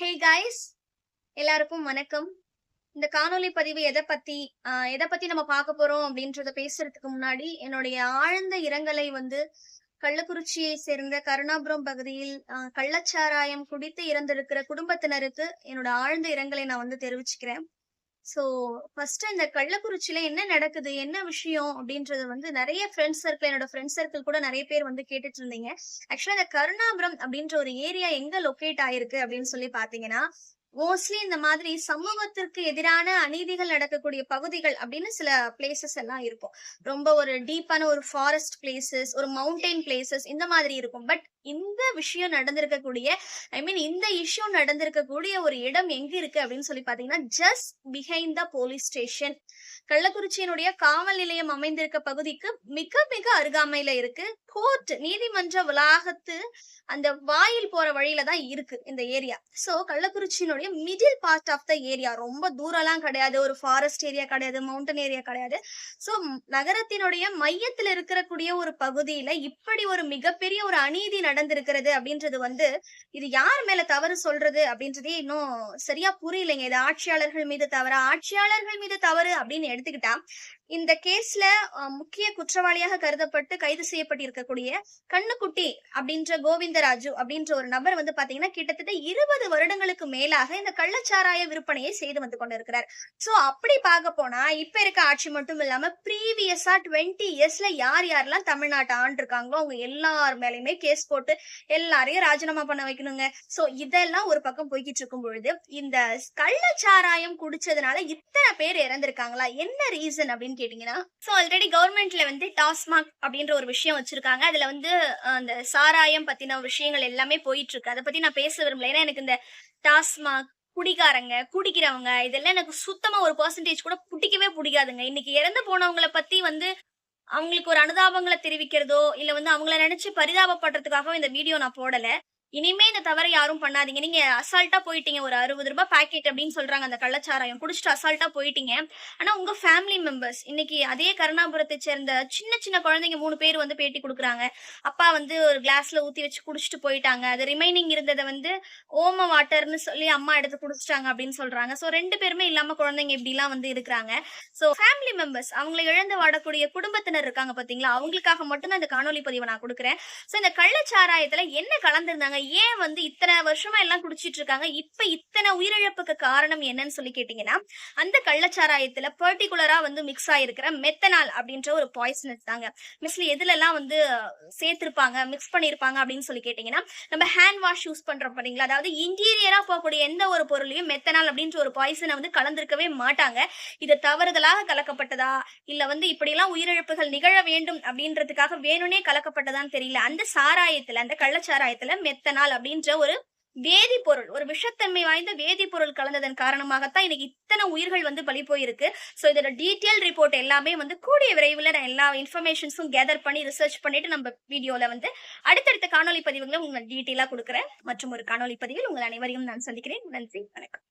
Hey guys எல்லாருக்கும் வணக்கம். இந்த காணொலி பதிவு எதை பத்தி எதை பத்தி நம்ம பார்க்க போறோம் அப்படின்றத பேசுறதுக்கு முன்னாடி என்னுடைய ஆழ்ந்த இரங்கலை வந்து கள்ளக்குறிச்சியை சேர்ந்த கருணாபுரம் பகுதியில் கள்ளச்சாராயம் குடித்து இறந்திருக்கிற குடும்பத்தினருக்கு என்னோட ஆழ்ந்த இரங்கலை நான் வந்து தெரிவிச்சுக்கிறேன். சோ ஃபர்ஸ்ட் இந்த கள்ளக்குறிச்சியில என்ன நடக்குது? என்ன விஷயம்? அப்படின்றது வந்து நிறைய ஃப்ரெண்ட்ஸ் சர்க்கிள் என்னோட ஃப்ரெண்ட்ஸ் சர்க்கிள் கூட நிறைய பேர் வந்து கேட்டுட்டு இருந்தீங்க. ஆக்சுவலா இந்த கருணாபுரம் அப்படின்ற ஒரு ஏரியா எங்க லொக்கேட் ஆயிருக்கு அப்படின்னு சொல்லி பாத்தீங்கன்னா மோஸ்ட்லி இந்த மாதிரி சமூகத்திற்கு எதிரான அநீதிகள் நடக்கக்கூடிய பகுதிகள் அப்படின்னு சில பிளேசஸ் எல்லாம் இருக்கும். ரொம்ப ஒரு டீப்பான ஒரு ஃபாரஸ்ட் பிளேசஸ் ஒரு மவுண்டைன் பிளேசஸ் இந்த மாதிரி இருக்கும். பட் இந்த விஷயம் நடந்திருக்கக்கூடிய ஐ மீன் இந்த இஷ்யூ நடந்திருக்கக்கூடிய ஒரு இடம் எங்க இருக்கு அப்படின்னு சொல்லி பாத்தீங்கன்னா just behind the police station கள்ளக்குறிச்சியினுடைய காவல் நிலையம் அமைந்திருக்க பகுதிக்கு மிக மிக அருகாமையில இருக்கு. கோர்ட் நீதிமன்ற வளாகத்து அந்த வாயில் போற வழியில தான் இருக்கு இந்த area so கள்ளக்குறிச்சியினுடைய middle part of the area ரொம்ப தூரம்லாம் கிடையாது. ஒரு ஃபாரஸ்ட் ஏரியா கிடையாது மவுண்டன் ஏரியா கிடையாது. சோ நகரத்தினுடைய மையத்தில் இருக்கக்கூடிய ஒரு பகுதியில இப்படி ஒரு மிகப்பெரிய ஒரு அநீதி நடந்திருக்கிறது அப்படின்றது வந்து இது யார் மேல தவறு சொல்றது அப்படின்றதே இன்னும் சரியா புரியலைங்க. இது ஆட்சியாளர்கள் மீது தவறு? ஆட்சியாளர்கள் மீது தவறு அப்படின்னு எடுத்துக்கிட்டா இந்த கேஸ்ல முக்கிய குற்றவாளியாக கருதப்பட்டு கைது செய்யப்பட்டிருக்கக்கூடிய கண்ணுக்குட்டி அப்படின்ற கோவிந்தராஜு அப்படின்ற ஒரு நபர் வந்து பாத்தீங்கன்னா கிட்டத்தட்ட இருபது வருடங்களுக்கு மேலாக இந்த கள்ளச்சாராய விற்பனையை செய்து வந்து கொண்டிருக்கிறார். சோ அப்படி பார்க்க போனா இப்ப இருக்க ஆட்சி மட்டும் இல்லாம ப்ரீவியஸா டுவெண்ட்டி இயர்ஸ்ல யார் யாரெல்லாம் தமிழ்நாட்டை ஆண்டிருக்காங்களோ அவங்க எல்லார் மேலயுமே கேஸ் போட்டு எல்லாரையும் ராஜினாமா பண்ண வைக்கணுங்க. சோ இதெல்லாம் ஒரு பக்கம் போய்கிட்டு இருக்கும் பொழுது இந்த கள்ளச்சாராயம் குடிச்சதுனால இத்தனை பேர் இறந்திருக்காங்களா? என்ன ரீசன் அப்படின்னு கேட்டீங்கன்னா சோ ஆல்ரெடி கவர்மெண்ட்ல வந்து டாஸ்மாக் அப்படின்ற ஒரு விஷயம் வச்சிருக்காங்க. அதுல வந்து அந்த சாராயம் பத்தின விஷயங்கள் எல்லாமே போயிட்டு இருக்கு. அதை பத்தி நான் பேச விரும்பல. ஏன்னா எனக்கு இந்த டாஸ்மாக் குடிகாரங்க குடிக்கிறவங்க இதெல்லாம் எனக்கு சுத்தமா ஒரு பர்சன்டேஜ் கூட பிடிக்கவே பிடிக்காதுங்க. இன்னைக்கு இறந்து போனவங்கள பத்தி வந்து அவங்களுக்கு ஒரு அனுதாபங்களை தெரிவிக்கிறதோ இல்ல வந்து அவங்கள நினைச்சு பரிதாபப்படுறதுக்காக இந்த வீடியோ நான் போடல. இனிமே இந்த தவறை யாரும் பண்ணாதீங்க. நீங்க அசால்ட்டா போயிட்டீங்க. ஒரு அறுபது ரூபாய் பாக்கெட் அப்படின்னு சொல்றாங்க அந்த கள்ளச்சாராயம். குடிச்சிட்டு அசால்ட்டா போயிட்டீங்க. ஆனா உங்க ஃபேமிலி மெம்பர்ஸ் இன்னைக்கு அதே கருணாபுரத்தை சேர்ந்த சின்ன சின்ன குழந்தைங்க மூணு பேர் வந்து பேட்டி கொடுக்குறாங்க. அப்பா வந்து ஒரு கிளாஸ்ல ஊத்தி வச்சு குடிச்சிட்டு போயிட்டாங்க. அது ரிமைனிங் இருந்ததை வந்து ஓம வாட்டர்னு சொல்லி அம்மா எடுத்து குடிச்சிட்டாங்க அப்படின்னு சொல்றாங்க. சோ ரெண்டு பேருமே இல்லாம குழந்தைங்க இப்படி எல்லாம் வந்து இருக்கிறாங்க. சோ ஃபேமிலி மெம்பர்ஸ் அவங்களை இழந்து வாடக்கூடிய குடும்பத்தினர் இருக்காங்க பாத்தீங்களா? அவங்களுக்காக மட்டும்தான் இந்த காணொலி பதிவை நான் கொடுக்குறேன். சோ இந்த கள்ளச்சாராயத்துல என்ன கலந்திருந்தாங்க? ஏன் வந்து இத்தனை வருஷமா எல்லாம் குடிச்சிட்டு இருக்காங்க இப்ப இத்தனை உயிரிழப்புக்கு காரணம் என்னன்னு சொல்லி கேட்டீங்கன்னா அந்த கள்ளச்சாராயத்துல பர்டிகுலரா வந்து மிக்ஸ் ஆயிருக்கிற மெத்தனால் அப்படின்ற ஒரு பாய்சனஸ் தாங்க. மிஸ்ல எதுல எல்லாம் வந்து சேர்த்திருப்பாங்க மிக்ஸ் பண்ணிருப்பாங்க அப்படின்னு சொல்லி கேட்டீங்கன்னா நம்ம ஹேண்ட் வாஷ் யூஸ் பண்றோம் பாத்தீங்களா? அதாவது இன்டீரியரா போகக்கூடிய எந்த ஒரு பொருளையும் மெத்தனால் அப்படின்ற ஒரு பாய்சனை வந்து கலந்திருக்கவே மாட்டாங்க. இது தவறுதலாக கலக்கப்பட்டதா? இல்ல வந்து இப்படி எல்லாம் உயிரிழப்புகள் நிகழ வேண்டும் அப்படின்றதுக்காக வேணும்னே கலக்கப்பட்டதான்னு தெரியல. அந்த சாராயத்துல அந்த கள்ளச்சாராயத்துல மெத்தனால் அப்படின்ற ஒரு வேதிப்பொருள் ஒரு விஷத்தன்மை வாய்ந்த வேதிப்பொருள் கலந்ததன் காரணமாகத்தான் இன்னைக்கு இத்தனை உயிர்கள் வந்து பலி போயிருக்கு. ஸோ இதோட டீட்டெயில் ரிப்போர்ட் எல்லாமே வந்து கூடிய விரைவில் நான் எல்லா இன்ஃபர்மேஷன்ஸும் கேதர் பண்ணி ரிசர்ச் பண்ணிட்டு நம்ம வீடியோல வந்து அடுத்தடுத்த காணொலி பதிவுகளை உங்களுக்கு டீட்டெயிலாக கொடுக்குறேன். மற்றும் ஒரு காணொலி பதிவில் உங்கள் அனைவரையும் நான் சந்திக்கிறேன். நன்றி வணக்கம்.